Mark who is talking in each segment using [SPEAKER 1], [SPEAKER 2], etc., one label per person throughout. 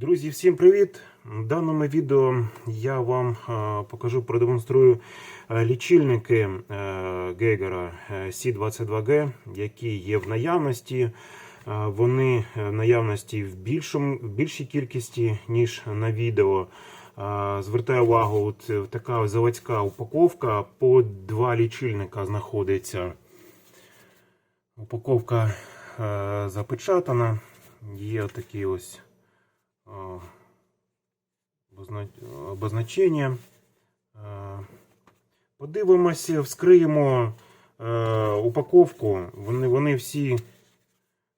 [SPEAKER 1] Друзі, всім привіт! В даному відео я вам е, покажу, продемонструю е, лічильники е, Гейгера е, C22G, які є в наявності. Вони в наявності в, більшому, в більшій кількості, ніж на відео. Звертаю увагу, от така заводська упаковка по два лічильника знаходиться. Упаковка запечатана. Є такі ось обозначення. Е, Подивимося, вскриємо е, упаковку. Вони, вони всі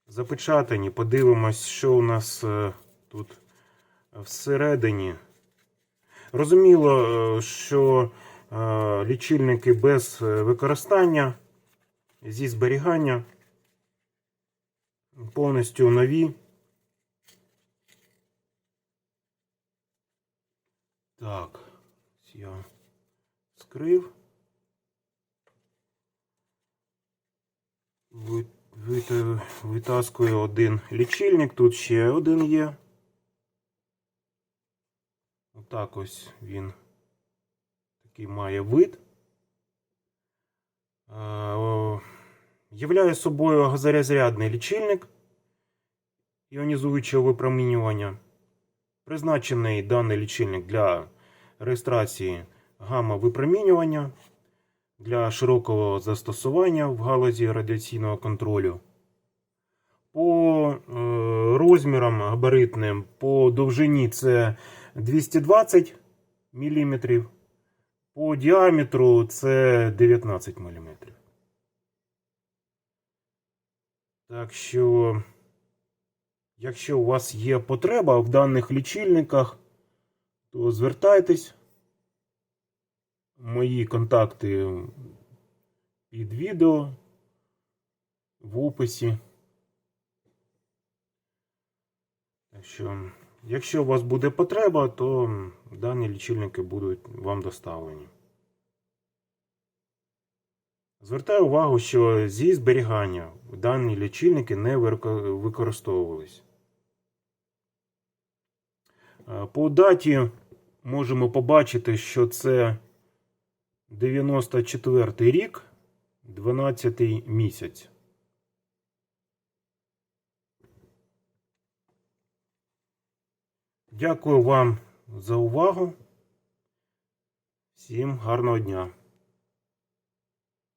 [SPEAKER 1] запечатані. Подивимось, що у нас е, тут всередині. Розуміло, е, що е, лічильники без використання, зі зберігання повністю нові. Так, я скрив. Витаскую один лічильник, тут ще один є. Отак ось він такий має вид. Е, Являє собою газорозрядний лічильник іонізуючого випромінювання. Призначений даний лічильник для реєстрації гамма-випромінювання для широкого застосування в галузі радіаційного контролю. По е, розмірам габаритним, по довжині це 220 мм, по діаметру це 19 мм. Так що. Якщо у вас є потреба в даних лічильниках, то звертайтесь. Мої контакти під відео в описі. Так що, якщо у вас буде потреба, то дані лічильники будуть вам доставлені. Звертаю увагу, що зі зберігання дані лічильники не використовувались. Е, По даті можемо побачити, що це 94 й рік, 12 місяць. Дякую вам за увагу. Всім гарного дня!